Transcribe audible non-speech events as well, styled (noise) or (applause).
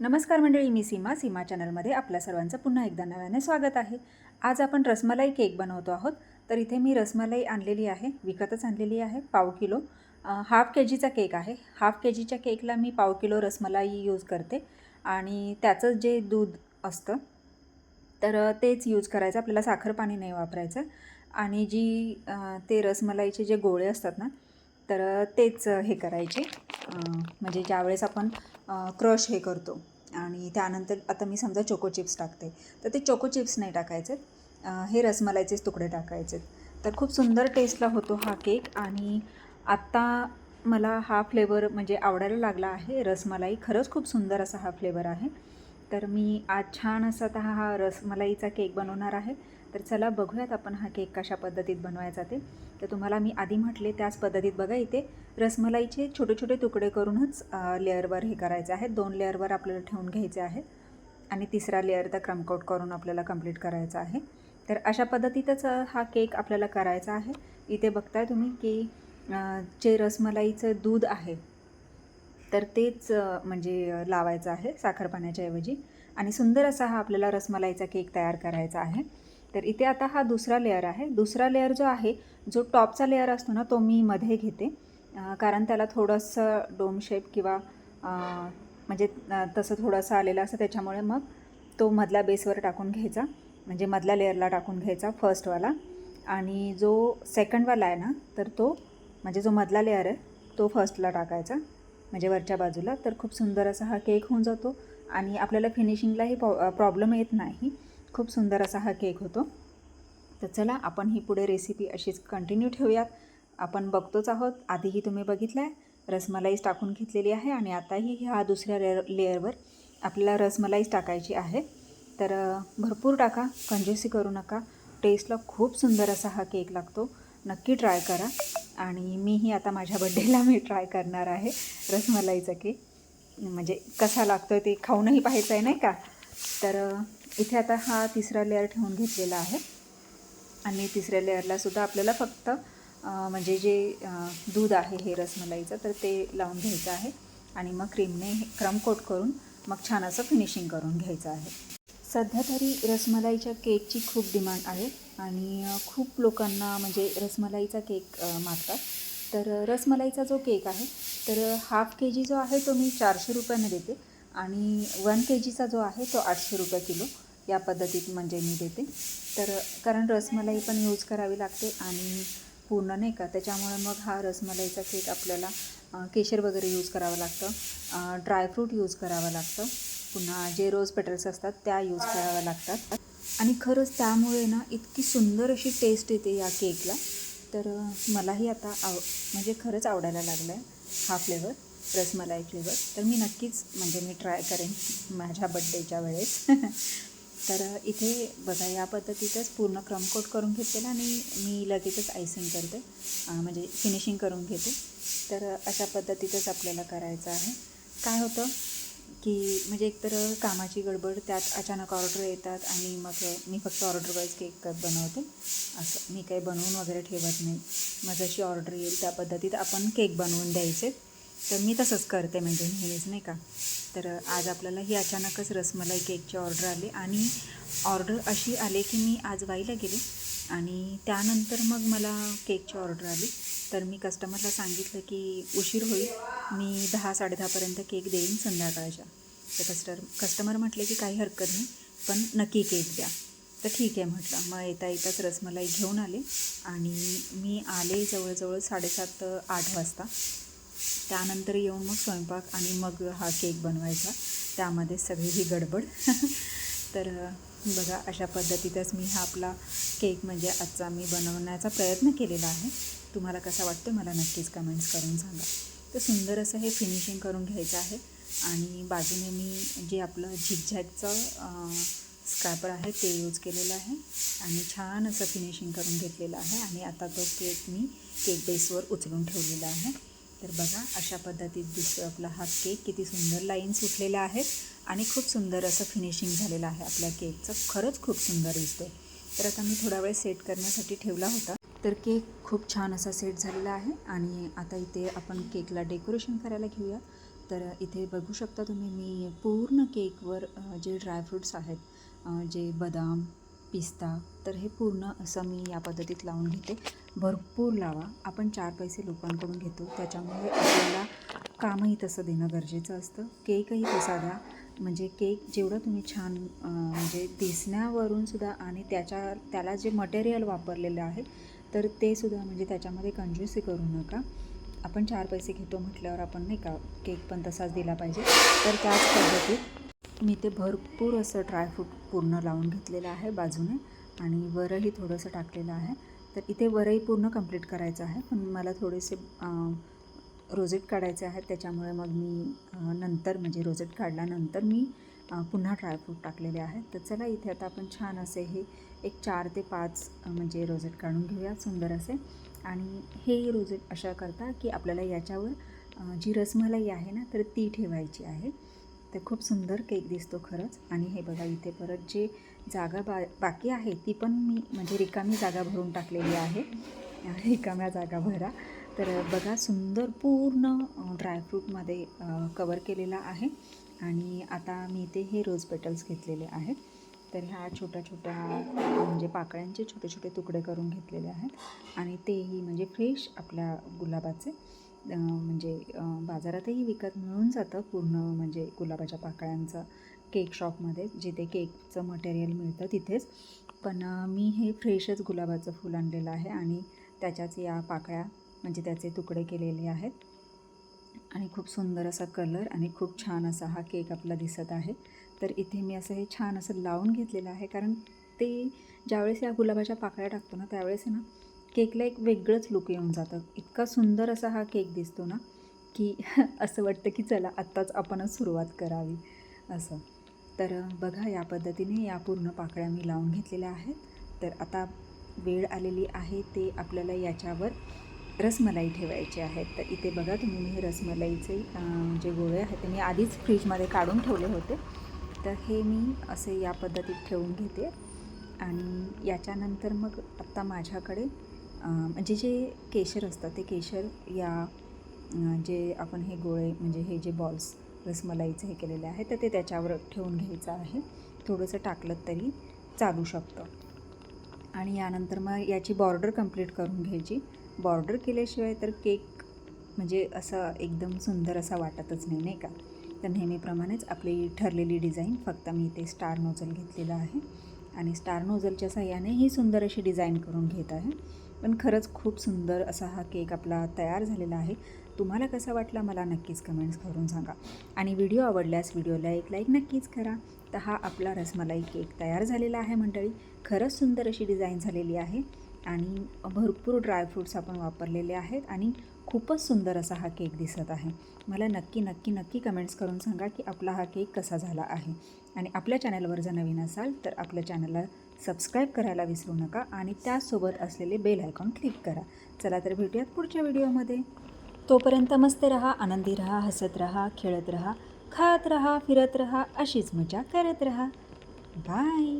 नमस्कार मंडळी मी सीमा. सीमा चॅनलमध्ये आपल्या सर्वांचं पुन्हा एकदा नव्याने स्वागत आहे. आज आपण रसमलाई केक बनवतो आहोत. तर इथे मी रसमलाई आणलेली आहे विकतच आणलेली आहे पाव किलो. हाफ के जीचा केक आहे. हाफ के जीच्या केकला मी पाव किलो रसमलाई यूज करते. आणि त्याचं जे दूध असतं तर तेच यूज करायचं. आपल्याला साखर पाणी नाही वापरायचं. आणि जी ते रसमलाईचे जे गोळे असतात ना तर तेच हे करायचे. म्हणजे ज्यावेळेस आपण क्रश हे करतो आणि त्यानंतर आता मी समजा चोको चिप्स टाकते तर ते चोको चिप्स नाही टाकायचे हे रसमलाईचेच तुकडे टाकायचे तर खूप सुंदर टेस्टला होतो हा केक आणि आत्ता मला हा फ्लेवर म्हणजे आवडायला लागला आहे. रसमलाई खरंच खूप सुंदर असा हा फ्लेवर आहे. तर मी आज छान असा हा रसमलाईचा केक बनवणार आहे. तर चला बघूयात आपण हा केक कशा पद्धतीत बनवायचा ते. तर तुम्हाला मी आधी म्हटले त्याच पद्धतीत बघा इथे रसमलाईचे छोटे छोटे तुकडे करूनच लेअरवर हे करायचे आहेत. दोन लेअरवर आपल्याला ठेवून घ्यायचे आहे आणि तिसरा लेअर तर क्रमकोट करून आपल्याला कंप्लीट करायचा आहे. तर अशा पद्धतीतच हा केक आपल्याला करायचा आहे. इथे बघताय तुम्ही की जे रसमलाईचं दूध आहे तर तेच म्हणजे लावायचं आहे साखरपाण्याच्या ऐवजी. आणि सुंदर असा हा आपल्याला रसमलाईचा केक तयार करायचा आहे. तर इथे आता हा दुसरा लेअर आहे. दुसरा लेअर जो आहे जो टॉपचा लेअर असतो ना तो मी मध्ये घेते. कारण त्याला थोडंसं डोम शेप किंवा म्हणजे तसं थोडंसं आलेलं असतं. त्याच्यामुळे मग तो मधल्या बेसवर टाकून घ्यायचा. म्हणजे मधल्या लेअरला टाकून घ्यायचा फर्स्टवाला आणि जो सेकंडवाला आहे ना तर तो म्हणजे जो मधला लेअर आहे तो फर्स्टला टाकायचा. म्हणजे वरच्या बाजूला. तर खूप सुंदर असा हा केक होऊन जातो. आणि आपल्याला फिनिशिंगलाही प्रॉब्लेम येत नाही. खूप सुंदर असा हा केक होतो. तर चला आपण ही पुढे रेसिपी अशीच कंटिन्यू ठेवूयात. आपण बघतोच आहोत. आधीही तुम्ही बघितलं आहे रसमलाईच टाकून घेतलेली आहे आणि आताही ह्या दुसऱ्या लेअर लेअरवर आपल्याला रसमलाईच टाकायची आहे. तर भरपूर टाका कंजूसी करू नका. टेस्टला खूप सुंदर असा हा केक लागतो. नक्की ट्राय करा. आणि मीही आता माझ्या बड्डेला मी ट्राय करणार आहे रसमलाईचा केक. म्हणजे कसा लागतो आहे ते खाऊनही पाहायचं आहे नाही का? तर इथे आता हा तिसरा लेअर ठेवून घेतलेला आहे. आणि तिसऱ्या लेअरला सुद्धा आपल्याला फक्त म्हणजे जे दूध आहे हे रसमलाईचं तर ते लावून घ्यायचं आहे. आणि मग क्रीमने क्रम कोट करून मग छान असं फिनिशिंग करून घ्यायचं आहे. सध्या तरी रसमलाईच्या केकची खूप डिमांड आहे. आणि खूप लोकांना म्हणजे रसमलाईचा केक मागतात. तर रसमलाईचा जो केक आहे तर हाफ के जी जो आहे तो मी चारशे रुपयाने देते. आणि वन के जीचा जो आहे तो आठशे रुपये किलो या पद्धतीत म्हणजे मी देते. तर कारण रसमलाई पण यूज करावी लागते आणि पूर्ण नाही का त्याच्यामुळे मग हा रसमलाईचा केक आपल्याला केशर वगैरे यूज करावं लागतं ड्रायफ्रूट यूज करावं लागतं पुन्हा जे रोज पेटल्स असतात त्या यूज कराव्या लागतात. आणि खरंच त्यामुळे ना इतकी सुंदर अशी टेस्ट येते या केकला तर मलाही आता आव म्हणजे खरंच आवडायला लागलं आहे हा फ्लेवर रसमलाई फ्लेवर तर मी नक्कीच म्हणजे मी ट्राय करेन माझ्या बड्डेच्या वेळेस. (laughs) तर इथे बघा या पद्धतीतच पूर्ण क्रमकोट करून घेतलेला आणि मी लगेचच आयसिंग करते. म्हणजे फिनिशिंग करून घेते. तर अशा पद्धतीतच आपल्याला करायचं आहे. काय होतं की म्हणजे एकतर कामाची गडबड त्यात अचानक ऑर्डर येतात आणि मग मी फक्त ऑर्डर वाईज केक बनवते. असं मी काही बनवून वगैरे ठेवत नाही. मग जशी ऑर्डर येईल त्या पद्धतीत आपण केक बनवून द्यायचे. तर मी तसंच करते म्हणजे नेहमीच नाही का. तर आज आपल्याला ही अचानकच रसमलाई केकची ऑर्डर आली आणि ऑर्डर अशी आली की मी आज वाईला गेले आणि त्यानंतर मग मला केकची ऑर्डर आली. तर मी कस्टमरला सांगितलं की उशीर होईल मी दहा साडेदहापर्यंत केक देईन संध्याकाळच्या. तर कस्टर कस्टमर म्हटले की काही हरकत नाही पण नक्की केक द्या. तर ठीक आहे म्हटलं. मग येता येताच रसमलाई घेऊन आले आणि मी आले जवळजवळ साडेसात आठ वाजता. त्यानंतर येऊन मग स्वयंपाक आणि मग हा केक बनवायचा. त्यामध्ये सगळी ही गडबड. (laughs) तर बघा अशा पद्धतीतच मी हा आपला केक म्हणजे आजचा मी बनवण्याचा प्रयत्न केलेला आहे. तुम्हाला कसा वाटतो मला नक्कीच कमेंट्स करून सांगा. तर सुंदर असं हे फिनिशिंग करून घ्यायचं आहे आणि बाजूने मी जे आपलं झिगझॅगचं स्क्रॅपर आहे ते यूज केलेलं आहे आणि छान असं फिनिशिंग करून घेतलेलं आहे आणि आता तो केक मी केक बेसवर उचलून ठेवलेला आहे. तर बघा अशा पद्धतीत दिसतो आपला हा केक किती सुंदर लाईन सुटलेला आहेत आणि खूप सुंदर असं फिनिशिंग झालेलं आहे. आपल्या केकचं खरंच खूप सुंदर दिसतो तर आता मी थोडा वेळ सेट करण्यासाठी ठेवला होता. तर केक खूप छान असा सेट झालेला आहे आणि आता इथे आपण केकला डेकोरेशन करायला घेऊया. तर इथे बघू शकता तुम्ही मी पूर्ण केकवर जे ड्रायफ्रूट्स आहेत जे बदाम पिस्ता. तर हे पूर्ण असं मी या पद्धतीत लावून घेते. भरपूर लावा. आपण चार पैसे लोकांकडून घेतो. त्याच्यामुळे आपल्याला कामही तसं देणं गरजेचं असतं. केकही तसा द्या. म्हणजे केक जेवढं तुम्ही छान म्हणजे दिसण्यावरून सुद्धा आणि त्याच्या त्याला जे मटेरियल वापरलेलं आहे तर ते सुद्धा म्हणजे त्याच्यामध्ये कंजूसी करू नका. आपण चार पैसे घेतो म्हटल्यावर आपण नाही का केक पण तसाच दिला पाहिजे. तर त्याच पद्धतीत मी ते भरपूर असं ड्रायफ्रूट पूर्ण लावून घेतलेलं आहे बाजूने आणि वरही थोडंसं टाकलेलं आहे. तर इथे वरही पूर्ण कंप्लीट करायचं आहे. पण मला थोडेसे रोजेट काढायचे आहेत. त्याच्यामुळे मग मी नंतर म्हणजे रोजेट काढल्यानंतर मी पुन्हा ड्रायफ्रूट टाकलेले आहेत. तर चला इथे आता आपण छान असे हे एक चार ते पाच म्हणजे रोजेट काढून घेऊया सुंदर असे. आणि हे रोजेट अशा करता की आपल्याला याच्यावर जी रसमलाई आहे ना तर ती ठेवायची आहे. तर खूप सुंदर केक दिसतो खरंच. आणि हे बघा इथे परत जे जागा बा बाकी आहे ती पण मी म्हणजे रिकामी जागा भरून टाकलेली आहे. (laughs) रिकाम्या जागा भरा. तर बघा सुंदर पूर्ण ड्रायफ्रूटमध्ये कवर केलेला आहे. आणि आता मी इथे हे रोज पेटल्स घेतलेले आहेत. तर ह्या छोट्या छोट्या म्हणजे पाकळ्यांचे छोटे छोटे तुकडे करून घेतलेले आहेत. आणि तेही म्हणजे फ्रेश आपल्या गुलाबाचे. म्हणजे बाजारातही विकत मिळून जातं पूर्ण म्हणजे गुलाबाच्या पाकळ्यांचं केक शॉपमध्ये जिथे केकचं मटेरियल मिळतं तिथेच. पण मी हे फ्रेशच गुलाबाचं फूल आणलेलं आहे आणि त्याच्याच या पाकळ्या म्हणजे त्याचे तुकडे केलेले आहेत. आणि खूप सुंदर असा कलर आणि खूप छान असा हा केक आपला दिसत आहे. तर इथे मी असं हे छान असं लावून घेतलेलं आहे कारण ते ज्यावेळेस या गुलाबाच्या पाकळ्या टाकतो ना त्यावेळेस ना केकला एक वेगळंच लुक येऊन जातं. इतका सुंदर असा हा केक दिसतो ना की (laughs) असं वाटतं की चला आत्ताच आपणच सुरुवात करावी असं. तर बघा या पद्धतीने या पूर्ण पाकळ्या मी लावून घेतलेल्या आहेत. तर आता वेळ आलेली आहे ते आपल्याला याच्यावर रसमलाई ठेवायची आहेत तर इथे बघा तुम्ही मी हे रसमलाईचे जे गोळे आहेत ते मी आधीच फ्रीजमध्ये काढून ठेवले होते. तर हे मी असे या पद्धतीत ठेवून घेते. आणि याच्यानंतर मग आत्ता माझ्याकडे म्हणजे जे केशर असतं ते केशर या जे आपण हे गोळे म्हणजे हे जे बॉल्स रसमलाईचं हे केलेले आहे तर ते त्याच्यावर ठेवून घ्यायचं आहे. थोडंसं टाकलं तरी चालू शकतं. आणि यानंतर मग याची बॉर्डर कंप्लीट करून घ्यायची. बॉर्डर केल्याशिवाय तर केक म्हणजे असं एकदम सुंदर असा वाटतच नाही नाही का? तर नेहमीप्रमाणेच आपली ठरलेली डिझाईन फक्त मी इथे स्टार नोझल घेतलेलं आहे. आणि स्टार नोझलच्या साह्याने ही सुंदर अशी डिझाईन करून घेत आहे. पण खरंच खूप सुंदर असा हा केक आपला तयार झालेला आहे. तुम्हाला कसा वाटला मला नक्कीच कमेंट्स करून सांगा. आणि व्हिडिओ आवडल्यास व्हिडिओला एक लाईक नक्कीच करा. तर हा आपला रसमलाई केक तयार झालेला आहे मंडळी. खरंच सुंदर अशी डिझाईन झालेली आहे. आणि भरपूर ड्रायफ्रूट्स आपण वापरलेले आहेत आणि खूपच सुंदर असा हा केक दिसत आहे. मला नक्की नक्की नक्की कमेंट्स करून सांगा की आपला हा केक कसा झाला आहे. आणि आपल्या चॅनलवर जर नवीन असाल तर आपल्या चॅनलला सबस्क्राईब करायला विसरू नका आणि त्याचसोबत असलेले बेल आयकॉन क्लिक करा. चला तर भेटूयात पुढच्या व्हिडिओमध्ये तोपर्यंत मस्त रहा आनंदी रहा हसत रहा खेळत रहा खात रहा फिरत रहा अशीच मजा करत रहा. बाय